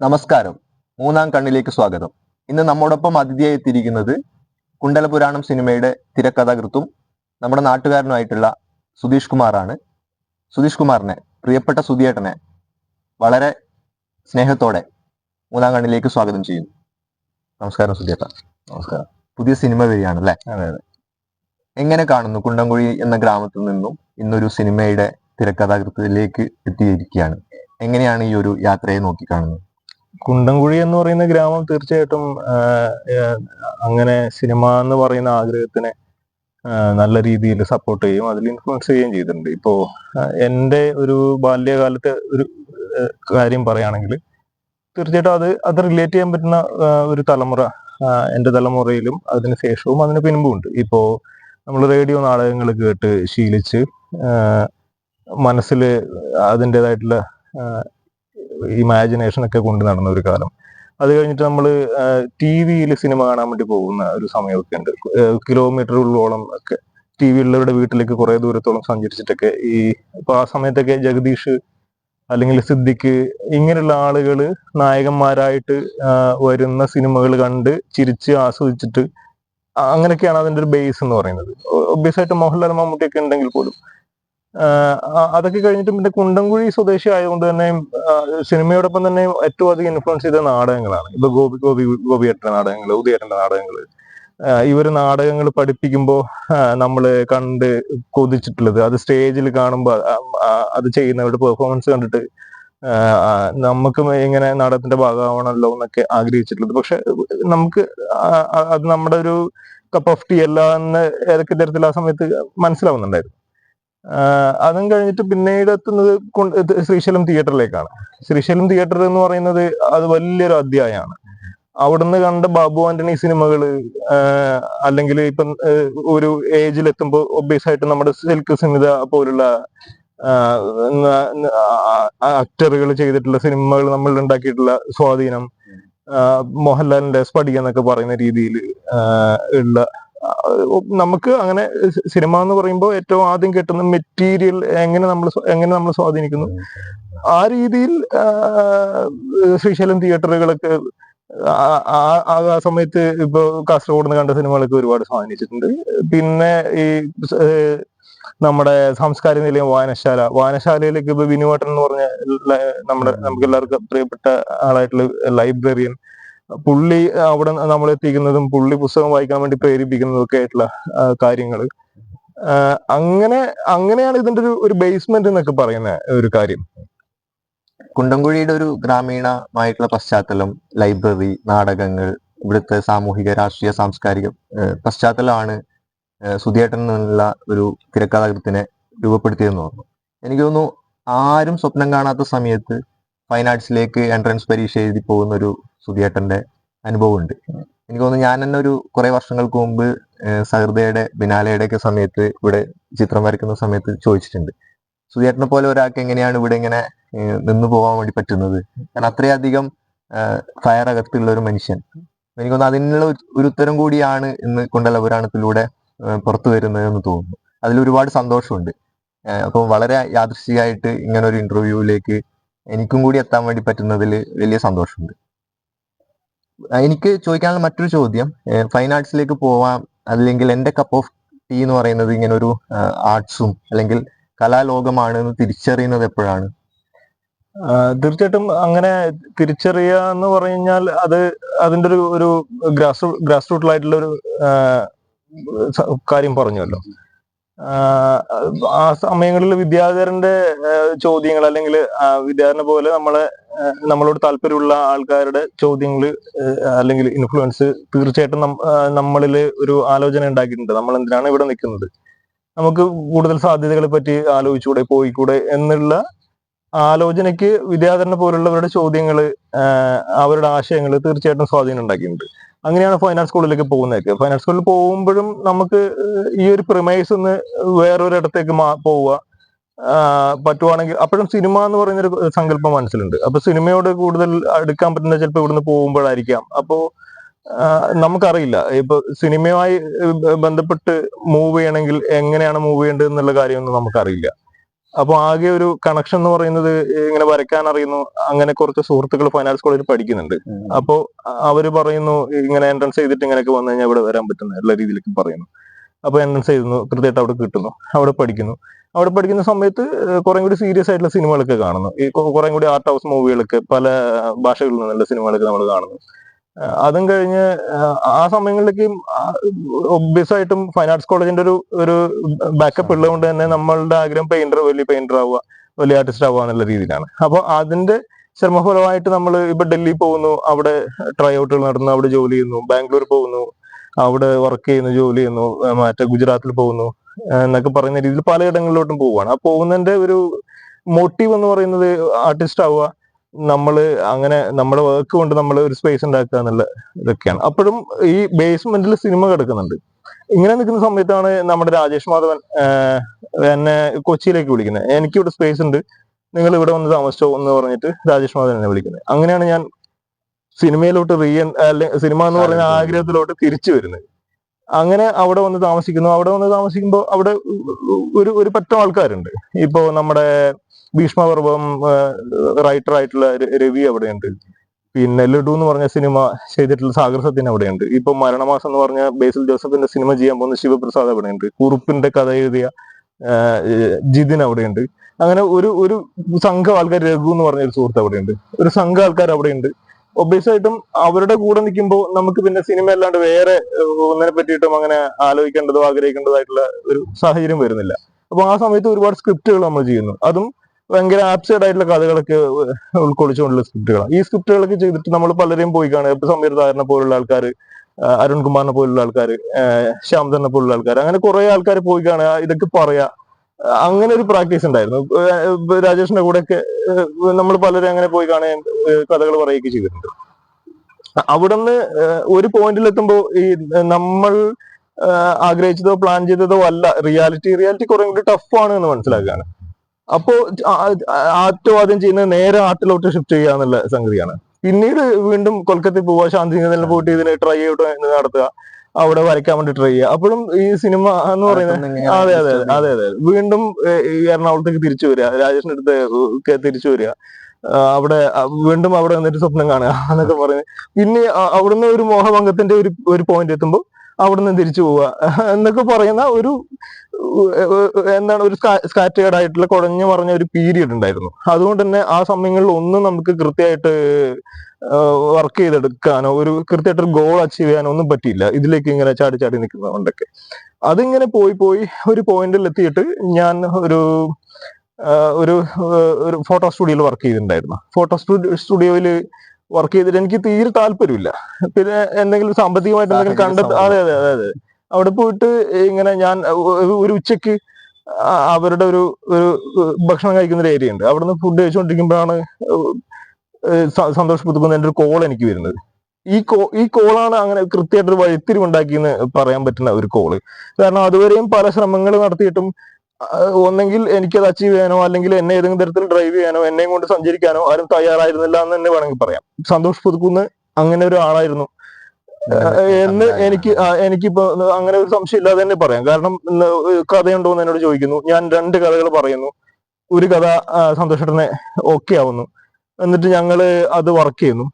നമസ്കാരം. മൂന്നാം കണ്ണിലേക്ക് സ്വാഗതം. ഇന്ന് നമ്മോടൊപ്പം അതിഥിയായി എത്തിയിരിക്കുന്നത് കുണ്ടലപുരാണം സിനിമയുടെ തിരക്കഥാകൃത്തും നമ്മുടെ നാട്ടുകാരനുമായിട്ടുള്ള സുധീഷ് കുമാറാണ്. സുധീഷ് കുമാറിനെ പ്രിയപ്പെട്ട സുധിയേട്ടനെ വളരെ സ്നേഹത്തോടെ മൂന്നാം കണ്ണിലേക്ക് സ്വാഗതം ചെയ്യുന്നു. നമസ്കാരം സുധിയേട്ട. നമസ്കാരം. പുതിയ സിനിമ വരികയാണ് അല്ലേ? അതെ അതെ. എങ്ങനെ കാണുന്നു? കുണ്ടംകുഴി എന്ന ഗ്രാമത്തിൽ നിന്നും ഇന്നൊരു സിനിമയുടെ തിരക്കഥാകൃത്തിലേക്ക് എത്തിയിരിക്കുകയാണ്. എങ്ങനെയാണ് ഈ ഒരു യാത്രയെ നോക്കിക്കാണുന്നത്? കുണ്ടംകുഴി എന്ന് പറയുന്ന ഗ്രാമം തീർച്ചയായിട്ടും അങ്ങനെ സിനിമ എന്ന് പറയുന്ന ആഗ്രഹത്തിനെ നല്ല രീതിയിൽ സപ്പോർട്ട് ചെയ്യും അതിൽ ഇൻഫ്ലുവൻസ് ചെയ്യുകയും ചെയ്തിട്ടുണ്ട്. ഇപ്പോ എന്റെ ഒരു ബാല്യകാലത്തെ ഒരു കാര്യം പറയുകയാണെങ്കിൽ തീർച്ചയായിട്ടും അത് അത് റിലേറ്റ് ചെയ്യാൻ പറ്റുന്ന ഒരു തലമുറ എന്റെ തലമുറയിലും അതിന് ശേഷവും അതിന് പിൻപും ഉണ്ട്. ഇപ്പോ നമ്മൾ റേഡിയോ നാടകങ്ങൾ കേട്ട് ശീലിച്ച് മനസ്സിൽ അതിന്റെതായിട്ടുള്ള ഇമാജിനേഷൻ ഒക്കെ കൊണ്ട് നടന്ന ഒരു കാലം. അത് കഴിഞ്ഞിട്ട് നമ്മൾ ടി വിയിൽ സിനിമ കാണാൻ വേണ്ടി പോകുന്ന ഒരു സമയമൊക്കെ ഉണ്ട്. കിലോമീറ്ററുകളോളം ഒക്കെ ടി വിയുള്ളവരുടെ വീട്ടിലേക്ക് കുറെ ദൂരത്തോളം സഞ്ചരിച്ചിട്ടൊക്കെ ഈ ഇപ്പൊ ആ സമയത്തൊക്കെ ജഗദീഷ് അല്ലെങ്കിൽ സിദ്ദിഖ് ഇങ്ങനെയുള്ള ആളുകൾ നായകന്മാരായിട്ട് വരുന്ന സിനിമകൾ കണ്ട് ചിരിച്ച് ആസ്വദിച്ചിട്ട് അങ്ങനെയൊക്കെയാണ് അതിന്റെ ഒരു ബേസ് എന്ന് പറയുന്നത്. ഒബ്വിയസ് ആയിട്ട് മോഹൻലാൽ മമ്മൂട്ടിയൊക്കെ ഉണ്ടെങ്കിൽ പോലും അതൊക്കെ കഴിഞ്ഞിട്ട് പിന്നെ കുണ്ടംകുഴി സ്വദേശി ആയതുകൊണ്ട് തന്നെ സിനിമയോടൊപ്പം തന്നെ ഏറ്റവും അധികം ഇൻഫ്ലുവൻസ് ചെയ്ത നാടകങ്ങളാണ്. ഇപ്പൊ ഗോപി ഗോപി ഗോപിയേട്ടന്റെ നാടകങ്ങൾ ഉദയേട്ടന്റെ നാടകങ്ങൾ ഇവർ നാടകങ്ങൾ പഠിപ്പിക്കുമ്പോൾ നമ്മൾ കണ്ട് കൊതിച്ചിട്ടുള്ളത്. അത് സ്റ്റേജിൽ കാണുമ്പോൾ അത് ചെയ്യുന്നവരുടെ പെർഫോമൻസ് കണ്ടിട്ട് നമുക്കും ഇങ്ങനെ നാടകത്തിന്റെ ഭാഗമാവണമല്ലോ എന്നൊക്കെ ആഗ്രഹിച്ചിട്ടുള്ളത്. പക്ഷെ നമുക്ക് അത് നമ്മുടെ ഒരു കപ്പ് ഓഫ് ടീ അല്ല എന്ന് ഏതൊക്കെ തരത്തിൽ ആ സമയത്ത് മനസ്സിലാവുന്നുണ്ടായിരുന്നു. അതും കഴിഞ്ഞിട്ട് പിന്നീട് എത്തുന്നത് ശ്രീശൈലം തിയേറ്ററിലേക്കാണ്. ശ്രീശൈലം തിയേറ്റർ എന്ന് പറയുന്നത് അത് വലിയൊരു അധ്യായമാണ് അവിടുന്ന് കണ്ട ബാബു ആന്റണി സിനിമകൾ അല്ലെങ്കിൽ ഇപ്പം ഒരു ഏജിൽ എത്തുമ്പോൾ ഒബ്വിയസ് ആയിട്ട് നമ്മുടെ സിൽക്ക് സിനിത പോലുള്ള ആക്ടറുകൾ ചെയ്തിട്ടുള്ള സിനിമകൾ നമ്മൾ ഉണ്ടാക്കിയിട്ടുള്ള സ്വാധീനം മോഹൻലാലിന്റെ സ്പടിക എന്നൊക്കെ പറയുന്ന രീതിയിൽ ഉള്ള നമുക്ക് അങ്ങനെ സിനിമ എന്ന് പറയുമ്പോൾ ഏറ്റവും ആദ്യം കിട്ടുന്ന മെറ്റീരിയൽ എങ്ങനെ നമ്മൾ എങ്ങനെ നമ്മൾ സ്വാധീനിക്കുന്നു? ആ രീതിയിൽ ശ്രീശൈലം തിയേറ്ററുകളൊക്കെ ആ- സമയത്ത് ഇപ്പൊ കാസർഗോഡ് നിന്ന് കണ്ട സിനിമകളൊക്കെ ഒരുപാട് സ്വാധീനിച്ചിട്ടുണ്ട്. പിന്നെ ഈ നമ്മുടെ സാംസ്കാരിക നിലയം വായനശാല. വായനശാലയിലേക്ക് ഇപ്പൊ വിനുവേട്ടൻ എന്ന് പറഞ്ഞ നമ്മുടെ നമുക്ക് എല്ലാവർക്കും പ്രിയപ്പെട്ട ആളായിട്ടുള്ള ലൈബ്രറിയൻ പുള്ളി അവിടെ നമ്മൾ എത്തിക്കുന്നതും പുള്ളി പുസ്തകം വായിക്കാൻ വേണ്ടി പ്രേരിപ്പിക്കുന്നതും ഒക്കെ ആയിട്ടുള്ള കാര്യങ്ങൾ അങ്ങനെ അങ്ങനെയാണ് ഇതിന്റെ ഒരു ഒരു ബേസ്മെന്റ് എന്നൊക്കെ പറയുന്ന ഒരു കാര്യം. കുണ്ടംകുഴിയുടെ ഒരു ഗ്രാമീണമായിട്ടുള്ള പശ്ചാത്തലം ലൈബ്രറി നാടകങ്ങൾ ഇവിടുത്തെ സാമൂഹിക രാഷ്ട്രീയ സാംസ്കാരിക പശ്ചാത്തലമാണ് സുധിയേട്ടൻ എന്നുള്ള ഒരു തിരക്കഥാകൃത്തിനെ രൂപപ്പെടുത്തിയതെന്ന് തോന്നുന്നു. എനിക്ക് തോന്നുന്നു ആരും സ്വപ്നം കാണാത്ത സമയത്ത് ഫൈൻ ആർട്സിലേക്ക് എൻട്രൻസ് പരീക്ഷ എഴുതി പോകുന്ന ഒരു സുധിയേട്ടന്റെ അനുഭവമുണ്ട്. എനിക്ക് തോന്നുന്നു ഞാൻ തന്നെ ഒരു കുറെ വർഷങ്ങൾക്ക് മുമ്പ് സഹൃദയുടെ ബിനാലയുടെ ഒക്കെ സമയത്ത് ഇവിടെ ചിത്രം വരയ്ക്കുന്ന സമയത്ത് ചോദിച്ചിട്ടുണ്ട്. സുധിയേട്ടനെ പോലെ ഒരാൾക്ക് എങ്ങനെയാണ് ഇവിടെ ഇങ്ങനെ നിന്നു പോകാൻ വേണ്ടി പറ്റുന്നത്? കാരണം അത്രയധികം ഫയർ അകത്തുള്ള ഒരു മനുഷ്യൻ. എനിക്ക് തോന്നുന്നു അതിനുള്ള ഒരു- ഉത്തരം കൂടിയാണ് ഇന്ന് കൊണ്ടല്ല പുരാണത്തിലൂടെ പുറത്തു വരുന്നത് എന്ന് തോന്നുന്നു. അതിൽ ഒരുപാട് സന്തോഷമുണ്ട്. അപ്പോൾ അപ്പം വളരെ യാദൃശികമായിട്ട് ഇങ്ങനെ ഒരു ഇന്റർവ്യൂവിലേക്ക് എനിക്കും കൂടി എത്താൻ വേണ്ടി പറ്റുന്നതിൽ വലിയ സന്തോഷമുണ്ട്. എനിക്ക് ചോദിക്കാനുള്ള മറ്റൊരു ചോദ്യം ഫൈൻ ആർട്സിലേക്ക് പോവാം അല്ലെങ്കിൽ എന്റെ കപ്പ് ഓഫ് ടീ എന്ന് പറയുന്നത് ഇങ്ങനെ ഒരു ആർട്സും അല്ലെങ്കിൽ കലാലോകമാണ് എന്ന് തിരിച്ചറിയുന്നത് എപ്പോഴാണ്? തീർച്ചയായിട്ടും അങ്ങനെ തിരിച്ചറിയുക എന്ന് പറഞ്ഞാൽ അത് അതിന്റെ ഒരു ഒരു ഗ്രാസ് ഗ്രാസ് റൂട്ടിലായിട്ടുള്ള ഒരു കാര്യം പറഞ്ഞല്ലോ ആ, സമയങ്ങളിൽ വിദ്യാധരന്റെ ചോദ്യങ്ങൾ അല്ലെങ്കിൽ വിദ്യാധരനെ പോലെ നമ്മളെ നമ്മളോട് താല്പര്യമുള്ള ആൾക്കാരുടെ ചോദ്യങ്ങൾ അല്ലെങ്കിൽ ഇൻഫ്ലുവൻസ് തീർച്ചയായിട്ടും നമ്മളിൽ ഒരു ആലോചന ഉണ്ടാക്കിയിട്ടുണ്ട്. നമ്മൾ എന്തിനാണ് ഇവിടെ നിൽക്കുന്നത്? നമുക്ക് കൂടുതൽ സാധ്യതകളെ പറ്റി ആലോചിച്ചുകൂടെ പോയിക്കൂടെ എന്നുള്ള ആലോചനയ്ക്ക് വിദ്യാധരനെ പോലുള്ളവരുടെ ചോദ്യങ്ങൾ അവരുടെ ആശയങ്ങൾ തീർച്ചയായിട്ടും സ്വാധീനം ഉണ്ടാക്കിയിട്ടുണ്ട്. അങ്ങനെയാണ് ഫൈൻ ആർട്സ് സ്കൂളിലേക്ക് പോകുന്നതൊക്കെ. ഫൈൻ ആർട്സ് സ്കൂളിൽ പോകുമ്പോഴും നമുക്ക് ഈ ഒരു പ്രിമൈസ് നിന്ന് വേറൊരിടത്തേക്ക് മാ പോവുക. പറ്റുവാണെങ്കിൽ അപ്പോഴും സിനിമ എന്ന് പറയുന്നൊരു സങ്കല്പം മനസ്സിലുണ്ട്. അപ്പൊ സിനിമയോട് കൂടുതൽ അടുക്കാൻ പറ്റുന്ന ചിലപ്പോൾ ഇവിടുന്ന് പോകുമ്പോഴായിരിക്കാം. അപ്പോ നമുക്കറിയില്ല. ഇപ്പൊ സിനിമയുമായി ബന്ധപ്പെട്ട് മൂവ് ചെയ്യണമെങ്കിൽ എങ്ങനെയാണ് മൂവ് ചെയ്യേണ്ടത് എന്നുള്ള കാര്യമൊന്നും നമുക്കറിയില്ല. അപ്പൊ ആകെ ഒരു കണക്ഷൻ എന്ന് പറയുന്നത് ഇങ്ങനെ വരയ്ക്കാൻ അറിയുന്നു. അങ്ങനെ കുറച്ച് സുഹൃത്തുക്കൾ ഫൈനാൻസ് കോളേജിൽ പഠിക്കുന്നുണ്ട്. അപ്പോ അവർ പറയുന്നു ഇങ്ങനെ എൻട്രൻസ് ചെയ്തിട്ട് ഇങ്ങനെയൊക്കെ വന്നു കഴിഞ്ഞാൽ ഇവിടെ വരാൻ പറ്റുന്ന എല്ലാ രീതിയിലേക്ക് പറയുന്നു. അപ്പൊ എൻട്രൻസ് ചെയ്യുന്നു കൃത്യമായിട്ട് അവിടെ കിട്ടുന്നു. അവിടെ പഠിക്കുന്നു. അവിടെ പഠിക്കുന്ന സമയത്ത് കുറേ കൂടി സീരിയസ് ആയിട്ടുള്ള സിനിമകളൊക്കെ കാണുന്നു. ഈ കുറേ കൂടി ആർട്ട് ഹൗസ് മൂവികളൊക്കെ പല ഭാഷകളിൽ നിന്നുള്ള സിനിമകളൊക്കെ നമ്മൾ കാണുന്നു. അതും കഴിഞ്ഞ് ആ, സമയങ്ങളിലേക്കും ഒബ്വിയസ് ആയിട്ടും ഫൈൻ ആർട്സ് കോളേജിന്റെ ഒരു ഒരു ബാക്കപ്പ് ഉള്ളതുകൊണ്ട് തന്നെ നമ്മളുടെ ആഗ്രഹം പെയിന്റർ വലിയ പെയിന്റർ ആവുക വലിയ ആർട്ടിസ്റ്റ് ആവുക എന്നുള്ള രീതിയിലാണ്. അപ്പൊ അതിന്റെ ശ്രമഫലമായിട്ട് നമ്മൾ ഇപ്പൊ ഡൽഹി പോകുന്നു അവിടെ ട്രൈ ഔട്ടുകൾ നടന്നു അവിടെ ജോലി ചെയ്യുന്നു ബാംഗ്ലൂർ പോകുന്നു അവിടെ വർക്ക് ചെയ്യുന്നു ജോലി ചെയ്യുന്നു മറ്റേ ഗുജറാത്തിൽ പോകുന്നു എന്നൊക്കെ പറയുന്ന രീതിയിൽ പലയിടങ്ങളിലോട്ടും പോവുകയാണ്. ആ പോകുന്നതിന്റെ ഒരു മോട്ടീവ് എന്ന് പറയുന്നത് ആർട്ടിസ്റ്റ് ആവുക നമ്മൾ അങ്ങനെ നമ്മുടെ വർക്ക് കൊണ്ട് നമ്മൾ ഒരു സ്പേസ് ഉണ്ടാക്കുക എന്നുള്ള ഇതൊക്കെയാണ്. അപ്പോഴും ഈ ബേസ്മെന്റിൽ സിനിമ കിടക്കുന്നുണ്ട്. ഇങ്ങനെ നിൽക്കുന്ന സമയത്താണ് നമ്മുടെ രാജേഷ് മാധവൻ എന്നെ കൊച്ചിയിലേക്ക് വിളിക്കുന്നത്. എനിക്കിവിടെ സ്പേസ് ഉണ്ട്. നിങ്ങൾ ഇവിടെ വന്ന് താമസിച്ചോ എന്ന് പറഞ്ഞിട്ട് രാജേഷ് മാധവൻ എന്നെ വിളിക്കുന്നത്. അങ്ങനെയാണ് ഞാൻ സിനിമയിലോട്ട് റീ അല്ലെ സിനിമ എന്ന് പറയുന്ന ആഗ്രഹത്തിലോട്ട് തിരിച്ചു വരുന്നത്. അങ്ങനെ അവിടെ വന്ന് താമസിക്കുന്നു. അവിടെ വന്ന് താമസിക്കുമ്പോൾ അവിടെ ഒരു ഒരു പറ്റം ആൾക്കാരുണ്ട്. ഇപ്പോ നമ്മുടെ ഭീഷ്മപർവം റൈറ്റർ ആയിട്ടുള്ള രവി അവിടെയുണ്ട്. പിന്നെ ലഡു എന്ന് പറഞ്ഞ സിനിമ ചെയ്തിട്ടുള്ള സാഗർ സത്യൻ അവിടെയുണ്ട്. ഇപ്പൊ മരണമാസം എന്ന് പറഞ്ഞ ബേസിൽ ജോസഫിന്റെ സിനിമ ചെയ്യാൻ പോകുന്ന ശിവപ്രസാദ് അവിടെയുണ്ട്. കുറുപ്പിന്റെ കഥ എഴുതിയ ജിതിൻ അവിടെയുണ്ട്. അങ്ങനെ ഒരു ഒരു സംഘം ആൾക്കാർ രഘു എന്ന് പറഞ്ഞ ഒരു സുഹൃത്ത് അവിടെയുണ്ട്. ഒരു സംഘം ആൾക്കാർ അവിടെയുണ്ട്. ഒബ്വിയസ് ആയിട്ടും അവരുടെ കൂടെ നിൽക്കുമ്പോൾ നമുക്ക് പിന്നെ സിനിമ അല്ലാണ്ട് വേറെ ഒന്നിനെ പറ്റിയിട്ടും അങ്ങനെ ആലോചിക്കേണ്ടതോ ആഗ്രഹിക്കേണ്ടതോ ആയിട്ടുള്ള ഒരു സാഹചര്യം വരുന്നില്ല. അപ്പൊ ആ സമയത്ത് ഒരുപാട് സ്ക്രിപ്റ്റുകൾ നമ്മൾ ചെയ്യുന്നു. അതും ഭയങ്കര ആപ്സൈഡ് ആയിട്ടുള്ള കഥകളൊക്കെ ഉൾക്കൊള്ളിച്ചുകൊണ്ടുള്ള സ്ക്രിപ്റ്റുകളാണ്. ഈ സ്ക്രിപ്റ്റുകളൊക്കെ ചെയ്തിട്ട് നമ്മൾ പലരെയും പോയി കാണുക ഇപ്പൊ സമീർ ധാരണ പോലുള്ള ആൾക്കാർ അരുൺകുമാറിനെ പോലുള്ള ആൾക്കാർ ശ്യാംധറിനെ പോലുള്ള ആൾക്കാർ അങ്ങനെ കുറെ ആൾക്കാർ പോയി കാണുക ഇതൊക്കെ പറയാ. അങ്ങനെ ഒരു പ്രാക്ടീസ് ഉണ്ടായിരുന്നു. രാജേഷിന്റെ കൂടെ രാജേഷിന്റെ കൂടെയൊക്കെ നമ്മൾ പലരും അങ്ങനെ പോയി കാണുകയും കഥകൾ പറയുകയൊക്കെ ചെയ്തിട്ടുണ്ട്. അവിടുന്ന് ഒരു പോയിന്റിൽ എത്തുമ്പോൾ ഈ നമ്മൾ ആഗ്രഹിച്ചതോ പ്ലാൻ ചെയ്തതോ അല്ല. റിയാലിറ്റി റിയാലിറ്റി കുറേ കൂടി ടഫാണ് എന്ന് മനസ്സിലാക്കുകയാണ്. അപ്പോ ആ- ആ- ഏറ്റവും ആദ്യം ചെയ്യുന്നത് നേരെ ആട്ടിലോട്ട് ഷിഫ്റ്റ് ചെയ്യുക എന്നുള്ള സംഗതിയാണ്. പിന്നീട് വീണ്ടും കൊൽക്കത്തയിൽ പോവുക ശാന്തി പോയിട്ട് ഇതിന് ട്രൈ ഔട്ട് നടത്തുക അവിടെ വരയ്ക്കാൻ വേണ്ടി ട്രൈ ചെയ്യുക. അപ്പോഴും ഈ സിനിമ എന്ന് പറയുന്നത് അതെ അതെ അതെ അതെ വീണ്ടും ഈ എറണാകുളത്തേക്ക് തിരിച്ചു വരിക രാജേഷിന്റെ അടുത്ത് തിരിച്ചു വരിക. അവിടെ വീണ്ടും അവിടെ വന്നിട്ട് സ്വപ്നം കാണുക എന്നൊക്കെ പറഞ്ഞ് പിന്നെ അവിടുന്ന് ഒരു മോഹഭംഗത്തിന്റെ ഒരു ഒരു പോയിന്റ് എത്തുമ്പോൾ അവിടുന്ന് തിരിച്ചു പോവുക. എന്നൊക്കെ പറയുന്ന ഒരു എന്താണ് ഒരു സ്കാറ്റേഡ് ആയിട്ടുള്ള കുഴഞ്ഞു മറിഞ്ഞ ഒരു പീരിയഡ് ഉണ്ടായിരുന്നു. അതുകൊണ്ട് തന്നെ ആ സമയങ്ങളിൽ ഒന്നും നമുക്ക് കൃത്യമായിട്ട് വർക്ക് ചെയ്തെടുക്കാനോ ഒരു കൃത്യമായിട്ട് ഒരു ഗോൾ അച്ചീവ് ചെയ്യാനോ ഒന്നും പറ്റിയില്ല. ഇതിലേക്ക് ഇങ്ങനെ ചാടി ചാടി നിൽക്കുന്നതുകൊണ്ടൊക്കെ അതിങ്ങനെ പോയി പോയി ഒരു പോയിന്റിൽ എത്തിയിട്ട് ഞാൻ ഒരു ഒരു ഒരു ഫോട്ടോ സ്റ്റുഡിയോയിൽ വർക്ക് ചെയ്തിട്ടുണ്ടായിരുന്നു. ഫോട്ടോ സ്റ്റുഡിയോയിൽ വർക്ക് ചെയ്തിട്ട് എനിക്ക് തീരെ താല്പര്യമില്ല. പിന്നെ എന്തെങ്കിലും സാമ്പത്തികമായിട്ട് എന്തെങ്കിലും കണ്ട കണ്ടെത്ത അതെ അതെ അതെ അതെ. അവിടെ പോയിട്ട് ഇങ്ങനെ ഞാൻ ഒരു- ഉച്ചയ്ക്ക് അവരുടെ ഒരു ഒരു ഭക്ഷണം കഴിക്കുന്ന ഒരു ഏരിയ ഉണ്ട്. അവിടുന്ന് ഫുഡ് കഴിച്ചുകൊണ്ടിരിക്കുമ്പോഴാണ് സന്തോഷ് പുതുക്കുന്നതിന്റെ ഒരു കോൾ എനിക്ക് വരുന്നത്. ഈ കോ ഈ കോളാണ് അങ്ങനെ കൃത്യമായിട്ട് ഒരു വഴിത്തിരിവുണ്ടാക്കിയെന്ന് പറയാൻ പറ്റുന്ന ഒരു കോൾ കാരണം അതുവരെയും പല ശ്രമങ്ങൾ നടത്തിയിട്ടും ഒന്നെങ്കിൽ എനിക്കത് അച്ചീവ് ചെയ്യാനോ അല്ലെങ്കിൽ എന്നെ ഏതെങ്കിലും തരത്തിൽ ഡ്രൈവ് ചെയ്യാനോ എന്നെയും കൊണ്ട് സഞ്ചരിക്കാനോ ആരും തയ്യാറായിരുന്നില്ല എന്ന് തന്നെ വേണമെങ്കിൽ പറയാം. സന്തോഷ് പുതുക്കുന്ന് അങ്ങനെ ഒരു ആളായിരുന്നു. എന്ന് എനിക്ക് എനിക്കിപ്പോ അങ്ങനെ ഒരു സംശയം ഇല്ലാതെ തന്നെ പറയാം. കാരണം കഥയുണ്ടോ എന്ന് എന്നോട് ചോദിക്കുന്നു. ഞാൻ രണ്ട് കഥകൾ പറയുന്നു. ഒരു കഥ സന്തോഷേട്ടനെ ഓക്കെ ആവുന്നു. എന്നിട്ട് ഞങ്ങൾ അത് വർക്ക് ചെയ്യുന്നു.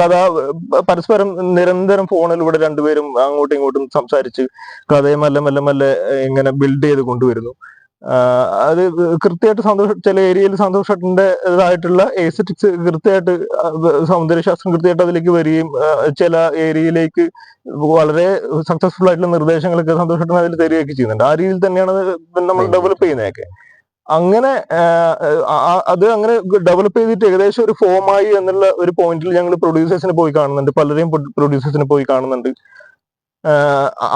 കഥ പരസ്പരം നിരന്തരം ഫോണിലൂടെ രണ്ടുപേരും അങ്ങോട്ടും ഇങ്ങോട്ടും സംസാരിച്ച് കഥയെ മെല്ലെ മെല്ലെ മെല്ലെ ഇങ്ങനെ ബിൽഡ് ചെയ്ത് കൊണ്ടുവരുന്നു. അത് കൃത്യമായിട്ട് സന്തോഷ ചില ഏരിയയിൽ സന്തോഷത്തിന്റെ ഇതായിട്ടുള്ള എസറ്റിക്സ് കൃത്യമായിട്ട് സൗന്ദര്യശാസ്ത്രം കൃത്യമായിട്ട് അതിലേക്ക് വരികയും ചില ഏരിയയിലേക്ക് വളരെ സക്സസ്ഫുൾ ആയിട്ടുള്ള നിർദ്ദേശങ്ങളൊക്കെ സന്തോഷത്തിന് അതിൽ തരികയൊക്കെ ചെയ്യുന്നുണ്ട്. ആ രീതിയിൽ തന്നെയാണ് നമ്മൾ ഡെവലപ്പ് ചെയ്യുന്നതൊക്കെ. അങ്ങനെ അത് അങ്ങനെ ഡെവലപ്പ് ചെയ്തിട്ട് ഏകദേശം ഒരു ഫോമായി എന്നുള്ള ഒരു പോയിന്റിൽ ഞങ്ങൾ പ്രൊഡ്യൂസേഴ്സിനെ പോയി കാണുന്നുണ്ട്. പലരെയും പ്രൊഡ്യൂസേഴ്സിനെ പോയി കാണുന്നുണ്ട്.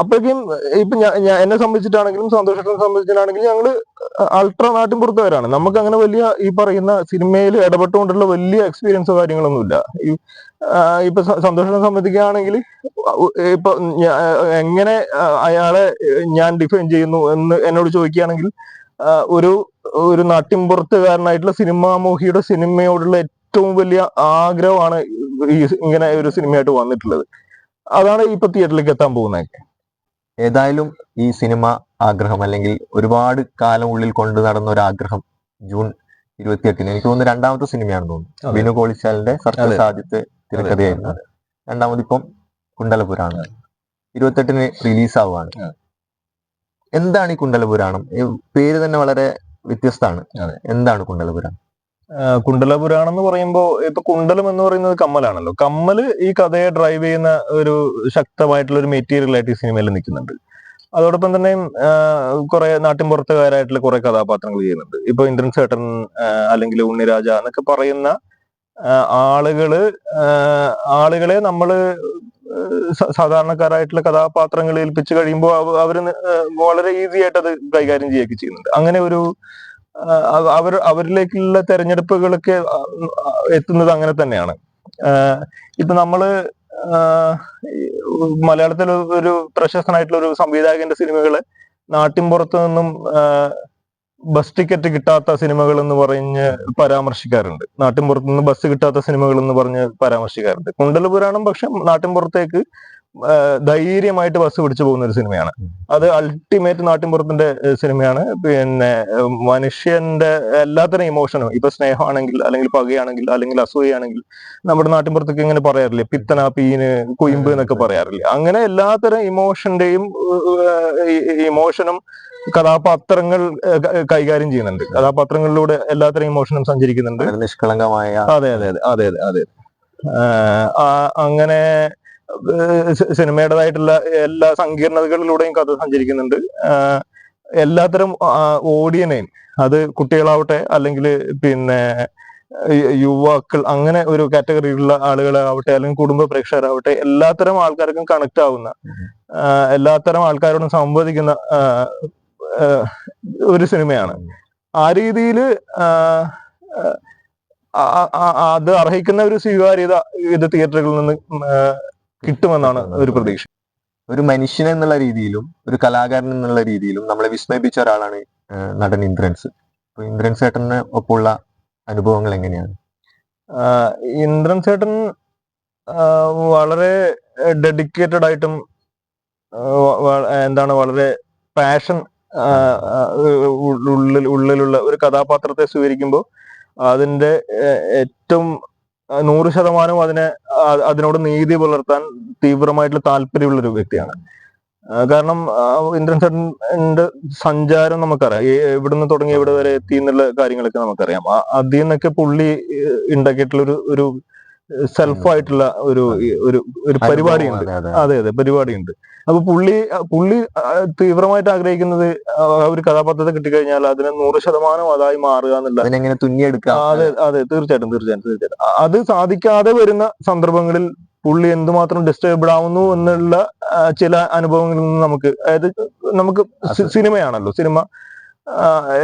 അപ്പോഴേക്കും ഇപ്പൊ എന്നെ സംബന്ധിച്ചിട്ടാണെങ്കിലും സന്തോഷത്തിനെ സംബന്ധിച്ചിട്ടാണെങ്കിലും ഞങ്ങൾ അൾട്രാ നാട്ടിൻ പുറത്തവരാണ് നമുക്ക് അങ്ങനെ വലിയ ഈ പറയുന്ന സിനിമയിൽ ഇടപെട്ടുകൊണ്ടുള്ള വലിയ എക്സ്പീരിയൻസോ കാര്യങ്ങളൊന്നുമില്ല. ഈ ഇപ്പൊ സന്തോഷത്തിനെ സംബന്ധിക്കുകയാണെങ്കിൽ ഇപ്പൊ എങ്ങനെ അയാളെ ഞാൻ ഡിഫൈൻ ചെയ്യുന്നു എന്ന് എന്നോട് ചോദിക്കുകയാണെങ്കിൽ ഒരു ഒരു നാട്ടിൻപുറത്തുകാരനായിട്ടുള്ള സിനിമാമോഹിയുടെ സിനിമയോടുള്ള ഏറ്റവും വലിയ ആഗ്രഹമാണ് ഈ ഇങ്ങനെ ഒരു സിനിമയായിട്ട് വന്നിട്ടുള്ളത്. അതാണ് ഇപ്പൊ തിയേറ്ററിലേക്ക് എത്താൻ പോകുന്നതൊക്കെ. ഏതായാലും ഈ സിനിമ ആഗ്രഹം അല്ലെങ്കിൽ ഒരുപാട് കാലം ഉള്ളിൽ കൊണ്ടു നടന്ന ഒരു ആഗ്രഹം ജൂൺ ഇരുപത്തിയെട്ടിന് എനിക്ക് തോന്നുന്നു രണ്ടാമത്തെ സിനിമയാണെന്ന് തോന്നുന്നു. വിനു കോളിച്ചാലിന്റെ അതെ. സർക്കസ് ആദ്യത്തെ തിരക്കഥയായിരുന്നു. രണ്ടാമത് ഇപ്പം കുണ്ടലപുരാണ്. ഇരുപത്തെട്ടിന് റിലീസ് ആവുകയാണ് അതെ. എന്താണ് ഈ കുണ്ടലപുരാണം? ഈ പേര് തന്നെ വളരെ വ്യത്യസ്തമാണ്. എന്താണ് കുണ്ടലപുരാണം? കുണ്ടലപുരാണം എന്ന് പറയുമ്പോൾ ഇപ്പൊ കുണ്ടലം എന്ന് പറയുന്നത് കമ്മലാണല്ലോ. കമ്മൽ ഈ കഥയെ ഡ്രൈവ് ചെയ്യുന്ന ഒരു ശക്തമായിട്ടുള്ള ഒരു മെറ്റീരിയൽ ആയിട്ട് ഈ സിനിമയിൽ നിൽക്കുന്നുണ്ട്. അതോടൊപ്പം തന്നെ കുറെ നാട്ടിൻപുറത്തുകാരായിട്ടുള്ള കുറെ കഥാപാത്രങ്ങൾ ചെയ്യുന്നുണ്ട്. ഇപ്പൊ ഇന്ദ്രൻ ചേട്ടൻ അല്ലെങ്കിൽ ഉണ്ണിരാജ എന്നൊക്കെ പറയുന്ന ആളുകൾ ആളുകളെ നമ്മൾ സാധാരണക്കാരായിട്ടുള്ള കഥാപാത്രങ്ങൾ ഏൽപ്പിച്ച് കഴിയുമ്പോൾ അവർ വളരെ ഈസി ആയിട്ട് അത് കൈകാര്യം ചെയ്യുകയൊക്കെ ചെയ്യുന്നുണ്ട്. അങ്ങനെ ഒരു അവർ അവരിലേക്കുള്ള തെരഞ്ഞെടുപ്പുകളൊക്കെ എത്തുന്നത് അങ്ങനെ തന്നെയാണ്. ഇപ്പൊ നമ്മൾ മലയാളത്തിൽ ഒരു പ്രശസ്തനായിട്ടുള്ള ഒരു സംവിധായകന്റെ സിനിമകൾ നാട്ടിൻപുറത്ത് നിന്നും ബസ് ടിക്കറ്റ് കിട്ടാത്ത സിനിമകൾ എന്ന് പറഞ്ഞ് പരാമർശിക്കാറുണ്ട്. നാട്ടിൻപുറത്ത് നിന്ന് ബസ് കിട്ടാത്ത സിനിമകൾ എന്ന് പറഞ്ഞ് പരാമർശിക്കാറുണ്ട്. കുണ്ടല പുരാണം പക്ഷെ നാട്ടിൻപുറത്തേക്ക് ധൈര്യമായിട്ട് ബസ് പിടിച്ചു പോകുന്ന ഒരു സിനിമയാണ്. അത് അൾട്ടിമേറ്റ് നാട്ടിൻപുറത്തിന്റെ സിനിമയാണ്. പിന്നെ മനുഷ്യന്റെ എല്ലാത്തരം ഇമോഷനും ഇപ്പൊ സ്നേഹമാണെങ്കിൽ അല്ലെങ്കിൽ പകയാണെങ്കിൽ അല്ലെങ്കിൽ അസൂയാണെങ്കിൽ നമ്മുടെ നാട്ടിൻപുറത്തൊക്കെ ഇങ്ങനെ പറയാറില്ലേ പിത്തന പീന് കുയിമ്പ് എന്നൊക്കെ പറയാറില്ലേ. അങ്ങനെ എല്ലാത്തരം ഇമോഷന്റെയും ഇമോഷനും കഥാപാത്രങ്ങൾ കൈകാര്യം ചെയ്യുന്നുണ്ട്. കഥാപാത്രങ്ങളിലൂടെ എല്ലാത്തരം ഇമോഷനും സഞ്ചരിക്കുന്നുണ്ട്. നിഷ്കളങ്കമായ അതെ അതെ അതെ അതെ അതെ അങ്ങനെ സിനിമയുടേതായിട്ടുള്ള എല്ലാ സങ്കീർണതകളിലൂടെയും കഥ സഞ്ചരിക്കുന്നുണ്ട്. എല്ലാത്തരം ഓഡിയനെയും അത് കുട്ടികളാവട്ടെ അല്ലെങ്കിൽ പിന്നെ യുവാക്കൾ അങ്ങനെ ഒരു കാറ്റഗറിയിലുള്ള ആളുകളാവട്ടെ അല്ലെങ്കിൽ കുടുംബ പ്രേക്ഷകരാവട്ടെ എല്ലാത്തരം ആൾക്കാർക്കും കണക്ട് ആവുന്ന എല്ലാത്തരം ആൾക്കാരോടും സംവദിക്കുന്ന ഒരു സിനിമയാണ്. ആ രീതിയിൽ അത് അർഹിക്കുന്ന ഒരു സ്വീകാര്യത ഇത് തിയേറ്ററുകളിൽ നിന്ന് കിട്ടുമെന്നാണ് ഒരു പ്രതീക്ഷ. ഒരു മനുഷ്യൻ എന്നുള്ള രീതിയിലും ഒരു കലാകാരൻ എന്നുള്ള രീതിയിലും നമ്മളെ വിസ്മയിപ്പിച്ച ഒരാളാണ് നടൻ ഇന്ദ്രൻസ്. ഇന്ദ്രൻസ് ചേട്ടന് ഒപ്പമുള്ള അനുഭവങ്ങൾ എങ്ങനെയാണ്? ഇന്ദ്രൻ ചേട്ടൻ വളരെ ഡെഡിക്കേറ്റഡ് ആയിട്ടും എന്താണ് വളരെ പാഷൻ ഉള്ളിൽ ഉള്ളിലുള്ള ഒരു കഥാപാത്രത്തെ സ്വീകരിക്കുമ്പോൾ അതിന്റെ ഏറ്റവും നൂറ് ശതമാനം അതിനെ അതിനോട് നീതി പുലർത്താൻ തീവ്രമായിട്ടുള്ള താല്പര്യമുള്ള ഒരു വ്യക്തിയാണ്. കാരണം ഇന്ദ്രൻ ചേട്ടന്റെ സഞ്ചാരം നമുക്കറിയാം. ഈ ഇവിടുന്ന് തുടങ്ങി എവിടെ വരെ എത്തി എന്നുള്ള കാര്യങ്ങളൊക്കെ നമുക്കറിയാം. അതിൽ നിന്നൊക്കെ പുള്ളി ഉണ്ടാക്കിയിട്ടുള്ള ഒരു ഒരു സെൽഫ് ആയിട്ടുള്ള ഒരു ഒരു ഒരു പരിപാടിയുണ്ട്. അതെ, അതെ. പരിപാടിയുണ്ട്. അപ്പൊ പുള്ളി പുള്ളി തീവ്രമായിട്ട് ആഗ്രഹിക്കുന്നത് ആ ഒരു കഥാപാത്രത്തെ കിട്ടിക്കഴിഞ്ഞാൽ അതിന് നൂറ് ശതമാനം അതായി മാറുക എന്നുള്ള അതിനെങ്ങനെ അതെ അതെ തീർച്ചയായിട്ടും തീർച്ചയായിട്ടും തീർച്ചയായിട്ടും. അത് സാധിക്കാതെ വരുന്ന സന്ദർഭങ്ങളിൽ പുള്ളി എന്തുമാത്രം ഡിസ്റ്റർബ്ഡ് ആവുന്നു എന്നുള്ള ചില അനുഭവങ്ങളിൽ നിന്ന് നമുക്ക് അതായത് നമുക്ക് സിനിമയാണല്ലോ സിനിമ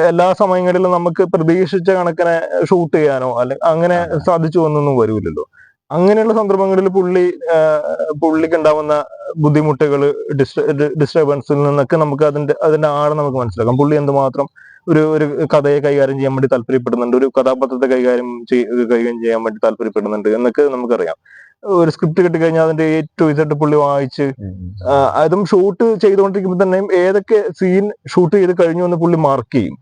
എല്ലാ സമയങ്ങളിലും നമുക്ക് പ്രതീക്ഷിച്ച കണക്കിനെ ഷൂട്ട് ചെയ്യാനോ അല്ലെങ്കിൽ അങ്ങനെ. സാധിച്ചു എന്നൊന്നും വരൂലല്ലോ അങ്ങനെയുള്ള സന്ദർഭങ്ങളിൽ പുള്ളി പുള്ളിക്ക് ഉണ്ടാവുന്ന ബുദ്ധിമുട്ടുകൾ ഡിസ്റ്റർബൻസിൽ നിന്നൊക്കെ നമുക്ക് അതിന്റെ അതിന്റെ ആഴം നമുക്ക് മനസ്സിലാക്കാം. പുള്ളി എന്തുമാത്രം ഒരു ഒരു കഥയെ കൈകാര്യം ചെയ്യാൻ വേണ്ടി താല്പര്യപ്പെടുന്നുണ്ട് ഒരു കഥാപാത്രത്തെ കൈകാര്യം കൈകാര്യം ചെയ്യാൻ വേണ്ടി താല്പര്യപ്പെടുന്നുണ്ട് എന്നൊക്കെ നമുക്കറിയാം. ഒരു സ്ക്രിപ്റ്റ് കിട്ടിക്കഴിഞ്ഞാൽ അതിന്റെ എ ടു ഇസഡ് പുള്ളി വായിച്ച് അതും ഷൂട്ട് ചെയ്തുകൊണ്ടിരിക്കുമ്പോൾ തന്നെ ഏതൊക്കെ സീൻ ഷൂട്ട് ചെയ്ത് കഴിഞ്ഞു എന്ന് പുള്ളി മാർക്ക് ചെയ്യും.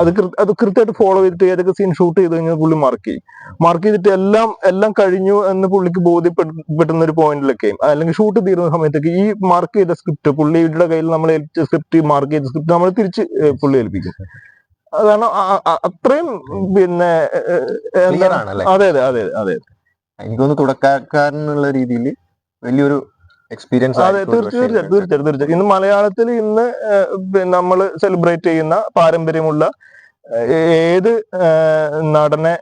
അത് അത് കൃത്യമായിട്ട് ഫോളോ ചെയ്തിട്ട് ഏതൊക്കെ സീൻ ഷൂട്ട് ചെയ്ത് കഴിഞ്ഞാൽ പുള്ളി മാർക്ക് ചെയ്യും. മാർക്ക് ചെയ്തിട്ട് എല്ലാം എല്ലാം കഴിഞ്ഞു എന്ന് പുള്ളിക്ക് ബോധ്യപ്പെടുന്ന ഒരു പോയിന്റിലൊക്കെ അല്ലെങ്കിൽ ഷൂട്ട് തീരുന്ന സമയത്തൊക്കെ ഈ മാർക്ക് ചെയ്ത സ്ക്രിപ്റ്റ് പുള്ളിയുടെ കയ്യിൽ നമ്മൾ ഏൽപ്പിച്ച സ്ക്രിപ്റ്റ് മാർക്ക് ചെയ്ത സ്ക്രിപ്റ്റ് നമ്മൾ തിരിച്ച് പുള്ളി ഏൽപ്പിക്കും. അതാണ് കാരണം അത്രയും പിന്നെ അതെ അതെ അതെ അതെ. എനിക്ക് തോന്നുന്നു തുടക്കക്കാരൻ എന്നുള്ള രീതിയിൽ വലിയൊരു എക്സ്പീരിയൻസ് അതെ തീർച്ചയായും തീർച്ചയായും തീർച്ചയായും ഇന്ന് മലയാളത്തിൽ ഇന്ന് നമ്മൾ സെലിബ്രേറ്റ് ചെയ്യുന്ന പാരമ്പര്യമുള്ള ഏത് നടനെ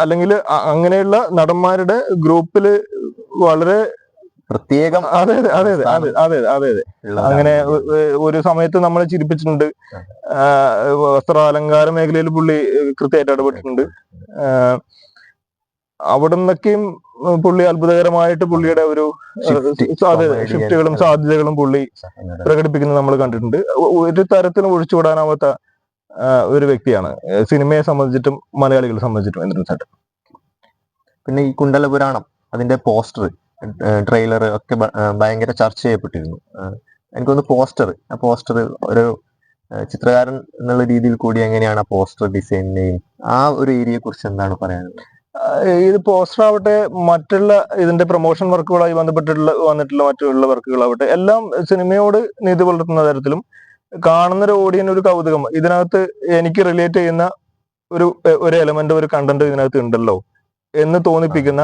അല്ലെങ്കിൽ അങ്ങനെയുള്ള നടന്മാരുടെ ഗ്രൂപ്പിൽ വളരെ പ്രത്യേകം അതെ അതെ അതെ അതെ അതെ അതെ അതെ അതെ. അങ്ങനെ ഒരു സമയത്ത് നമ്മൾ ചിരിപ്പിച്ചിട്ടുണ്ട്. വസ്ത്ര വസ്ത്രാലങ്കാര മേഖലയിൽ പുള്ളി കൃത്യമായിട്ട് ഇടപെട്ടിട്ടുണ്ട്. അവിടെ നിന്നൊക്കെയും പുള്ളി അത്ഭുതകരമായിട്ട് പുള്ളിയുടെ ഒരു സാധ്യത. ഷിഫ്റ്റുകളും സാധ്യതകളും പുള്ളി പ്രകടിപ്പിക്കുന്നത് നമ്മൾ കണ്ടിട്ടുണ്ട്. ഒരു തരത്തിലും ഒഴിച്ചുകൂടാനാവാത്ത ഒരു വ്യക്തിയാണ്. സിനിമയെ സംബന്ധിച്ചിട്ടും മലയാളികളെ സംബന്ധിച്ചിട്ടും എന്തിനായിട്ട് പിന്നെ ഈ കുണ്ടലപുരാണം അതിന്റെ പോസ്റ്റർ ട്രെയിലർ ഒക്കെ ഭയങ്കര ചർച്ച ചെയ്യപ്പെട്ടിരുന്നു. എനിക്ക് തോന്നുന്നു പോസ്റ്റർ ആ പോസ്റ്റർ ഒരു ചിത്രകാരൻ എന്നുള്ള രീതിയിൽ കൂടി എങ്ങനെയാണ് ആ പോസ്റ്റർ ഡിസൈനിനെയും ആ ഒരു ഏരിയയെ കുറിച്ച് എന്താണ് പറയാനുള്ളത്? ഇത് പോസ്റ്റർ ആവട്ടെ മറ്റുള്ള ഇതിന്റെ പ്രൊമോഷൻ വർക്കുകളായി ബന്ധപ്പെട്ടിട്ടുള്ള വന്നിട്ടുള്ള മറ്റുള്ള വർക്കുകളാവട്ടെ എല്ലാം സിനിമയോട് നീതി പുലർത്തുന്ന തരത്തിലും കാണുന്ന ഒരു ഓഡിയൻ ഒരു കൗതുകം. ഇതിനകത്ത് എനിക്ക് റിലേറ്റ് ചെയ്യുന്ന ഒരു ഒരു എലമെന്റ് ഒരു കണ്ടന്റ് ഇതിനകത്ത് ഉണ്ടല്ലോ എന്ന് തോന്നിപ്പിക്കുന്ന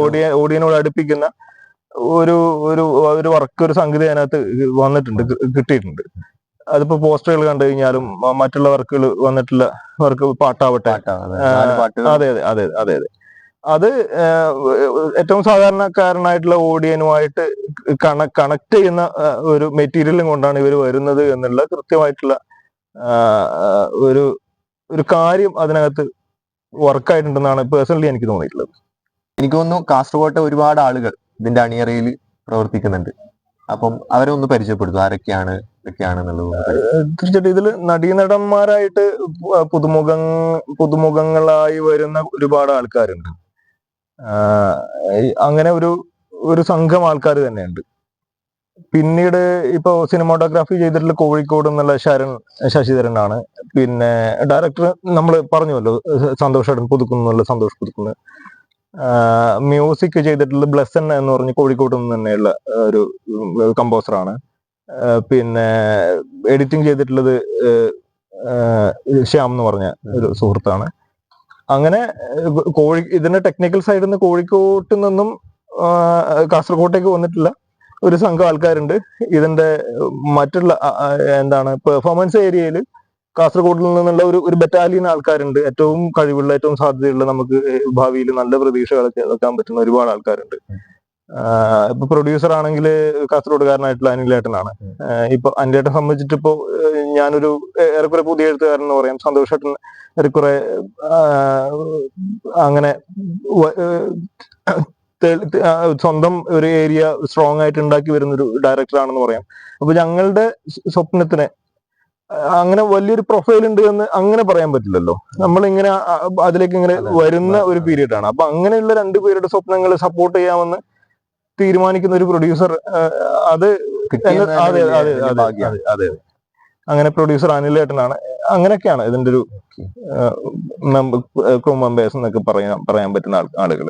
ഓഡിയ ഓഡിയനോട് അടുപ്പിക്കുന്ന ഒരു ഒരു ഒരു വർക്ക് ഒരു സംഗതി അതിനകത്ത് വന്നിട്ടുണ്ട് കിട്ടിയിട്ടുണ്ട്. അതിപ്പോ പോസ്റ്ററുകൾ കണ്ടു കഴിഞ്ഞാലും മറ്റുള്ള വർക്കുകൾ വന്നിട്ടുള്ള വർക്ക് പാട്ടാവട്ടെ. അതെ അതെ അതെ അതെ അതെ. അത് ഏറ്റവും സാധാരണക്കാരനായിട്ടുള്ള ഓഡിയനുമായിട്ട് കണ കണക്ട് ചെയ്യുന്ന ഒരു മെറ്റീരിയലും കൊണ്ടാണ് ഇവർ വരുന്നത് എന്നുള്ള കൃത്യമായിട്ടുള്ള ഒരു ഒരു കാര്യം അതിനകത്ത് വർക്കായിട്ടുണ്ടെന്നാണ് പേഴ്സണലി എനിക്ക് തോന്നിയിട്ടുള്ളത്. എനിക്ക് തോന്നുന്നു കാസർഗോട്ടെ ഒരുപാട് ആളുകൾ ഇതിന്റെ അണിയറയിൽ പ്രവർത്തിക്കുന്നുണ്ട്. അപ്പം അവരെ ഒന്ന് പരിചയപ്പെടുത്തും. ആരൊക്കെയാണ് തീർച്ചയായിട്ടും ഇതിൽ നടീനടന്മാരായിട്ട് പുതുമുഖ പുതുമുഖങ്ങളായി വരുന്ന ഒരുപാട് ആൾക്കാരുണ്ട്. അങ്ങനെ ഒരു ഒരു സംഘം ആൾക്കാർ തന്നെയുണ്ട്. പിന്നീട് ഇപ്പോ സിനിമാറ്റോഗ്രാഫി ചെയ്തിട്ടുള്ള കോഴിക്കോട് എന്നുള്ള ശരൺ ശശിധരനാണ്. പിന്നെ ഡയറക്ടർ നമ്മൾ പറഞ്ഞുവല്ലോ സന്തോഷ് ഏടൻ പുതുക്കുന്നുള്ള സന്തോഷ് പുതുക്കുന്നു. മ്യൂസിക് ചെയ്തിട്ടുള്ള ബ്ലെസൻ എന്ന് പറഞ്ഞ് കോഴിക്കോട് നിന്ന് തന്നെയുള്ള ഒരു കമ്പോസറാണ്. പിന്നെ എഡിറ്റിംഗ് ചെയ്തിട്ടുള്ളത് ശ്യാം എന്ന് പറഞ്ഞ ഒരു സുഹൃത്താണ്. അങ്ങനെ കോഴി ഇതിന്റെ ടെക്നിക്കൽ സൈഡിൽ നിന്ന് കോഴിക്കോട്ട് നിന്നും കാസർഗോട്ടേക്ക് വന്നിട്ടുള്ള ഒരു സംഘം ആൾക്കാരുണ്ട്. ഇതിന്റെ മറ്റുള്ള എന്താണ് പെർഫോമൻസ് ഏരിയയിൽ കാസർഗോഡിൽ നിന്നുള്ള ഒരു ഒരു ബറ്റാലിയൻ ആൾക്കാരുണ്ട്. ഏറ്റവും കഴിവുള്ള ഏറ്റവും സാധ്യതയുള്ള നമുക്ക് ഭാവിയിൽ നല്ല പ്രതീക്ഷകളൊക്കെ വെക്കാൻ പറ്റുന്ന ഒരുപാട് ആൾക്കാരുണ്ട്. ഇപ്പൊ പ്രൊഡ്യൂസർ ആണെങ്കിൽ കാസർഗോഡുകാരനായിട്ടുള്ള അനിലേട്ടനാണ് ഇപ്പൊ അനിലേട്ടനെ സംബന്ധിച്ചിട്ട് ഇപ്പോ ഞാനൊരു ഏറെക്കുറെ പുതിയ എഴുത്തുകാരൻ എന്ന് പറയാം സന്തോഷേട്ടൻ ഏറെക്കുറെ അങ്ങനെ സ്വന്തം ഒരു ഏരിയ സ്ട്രോങ് ആയിട്ട് ഉണ്ടാക്കി വരുന്ന ഒരു ഡയറക്ടർ ആണെന്ന് പറയാം. അപ്പൊ ഞങ്ങളുടെ സ്വപ്നത്തിനെ അങ്ങനെ വലിയൊരു പ്രൊഫൈൽ ഉണ്ട് എന്ന് അങ്ങനെ പറയാൻ പറ്റില്ലല്ലോ. നമ്മളിങ്ങനെ ആ- ആ- അതിലേക്ക് ഇങ്ങനെ വരുന്ന ഒരു പീരീഡ് ആണ്. അപ്പൊ അങ്ങനെയുള്ള രണ്ടുപേരുടെ സ്വപ്നങ്ങൾ സപ്പോർട്ട് ചെയ്യാമെന്ന് തീരുമാനിക്കുന്ന ഒരു പ്രൊഡ്യൂസർ അത് അതെ അതെ അതെ അങ്ങനെ പ്രൊഡ്യൂസർ അനിലേട്ടനാണ് അങ്ങനെയൊക്കെയാണ് ഇതിന്റെ ഒരു ക്രൂ മെമ്പേഴ്സ് എന്നൊക്കെ പറയാൻ പറയാൻ പറ്റുന്ന ആളുകൾ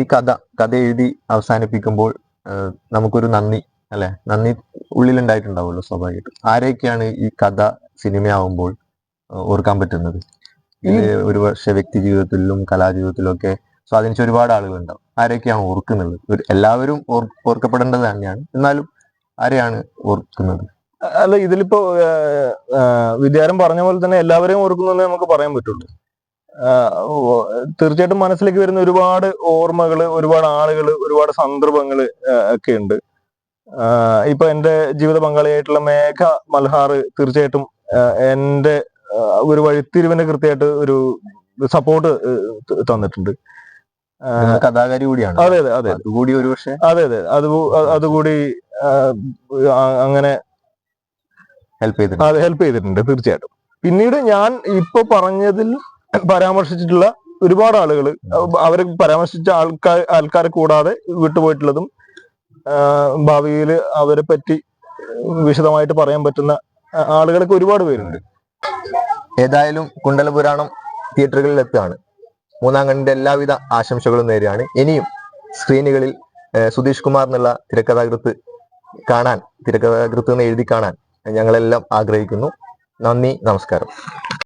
ഈ കഥ കഥ എഴുതി അവസാനിപ്പിക്കുമ്പോൾ നമുക്കൊരു നന്ദി അല്ലെ? നന്ദി ഉള്ളിലുണ്ടായിട്ടുണ്ടാവുമല്ലോ സ്വാഭാവികമായിട്ടും. ആരെയൊക്കെയാണ് ഈ കഥ സിനിമയാവുമ്പോൾ ഓർക്കാൻ പറ്റുന്നത്? ഒരു പക്ഷെ വ്യക്തി ജീവിതത്തിലും കലാജീവിതത്തിലും ഒക്കെ സ്വാധീനിച്ച ഒരുപാട് ആളുകളുണ്ടാവും. ആരെയൊക്കെയാണ് ഓർക്കുന്നത്? എല്ലാവരും ഓർ- ഓർക്കപ്പെടേണ്ടത് തന്നെയാണ്. എന്നാലും ആരെയാണ് ഓർക്കുന്നത്? അല്ല ഇതിലിപ്പോ വിദ്യാരം പറഞ്ഞ പോലെ തന്നെ എല്ലാവരെയും ഓർക്കുന്നേ നമുക്ക് പറയാൻ പറ്റുള്ളൂ. തീർച്ചയായിട്ടും മനസ്സിലേക്ക് വരുന്ന ഒരുപാട് ഓർമ്മകൾ ഒരുപാട് ആളുകൾ ഒരുപാട് സന്ദർഭങ്ങൾ ഒക്കെ ഉണ്ട്. ഇപ്പൊ എന്റെ ജീവിത പങ്കാളിയായിട്ടുള്ള മേഘ മൽഹാർ തീർച്ചയായിട്ടും എന്റെ ഒരു വഴിത്തിരിവിന് കൃത്യമായിട്ട് ഒരു സപ്പോർട്ട് തന്നിട്ടുണ്ട്. കഥാകാരി കൂടിയാണ്? അതെ അതെ അതെ. അതുകൂടി ഒരു പക്ഷേ അതെ അതെ. അത് അതുകൂടി അങ്ങനെ ഹെൽപ്പ് ചെയ്തിട്ടുണ്ട്. അതെ ഹെൽപ്പ് ചെയ്തിട്ടുണ്ട് തീർച്ചയായിട്ടും. പിന്നീട് ഞാൻ ഇപ്പൊ പറഞ്ഞതിൽ പരാമർശിച്ചിട്ടുള്ള ഒരുപാട് ആളുകൾ അവരെ പരാമർശിച്ച ആൾക്കാർ ആൾക്കാരെ കൂടാതെ വിട്ടുപോയിട്ടുള്ളതും ഭാവിയിൽ അവരെ പറ്റി വിശദമായിട്ട് പറയാൻ പറ്റുന്ന ആളുകളൊക്കെ ഒരുപാട് പേരുണ്ട്. ഏതായാലും കുണ്ടല പുരാണം തിയേറ്ററുകളിൽ എത്തുകയാണ്. മൂന്നാം കണ്ണിന്റെ എല്ലാവിധ ആശംസകളും നേരുകയാണ്. ഇനിയും സ്ക്രീനുകളിൽ സുധീഷ് കുമാർ എന്നുള്ള തിരക്കഥാകൃത്ത് കാണാൻ തിരക്കഥാകൃത്ത് എന്ന് എഴുതി കാണാൻ ഞങ്ങളെല്ലാം ആഗ്രഹിക്കുന്നു. നന്ദി നമസ്കാരം.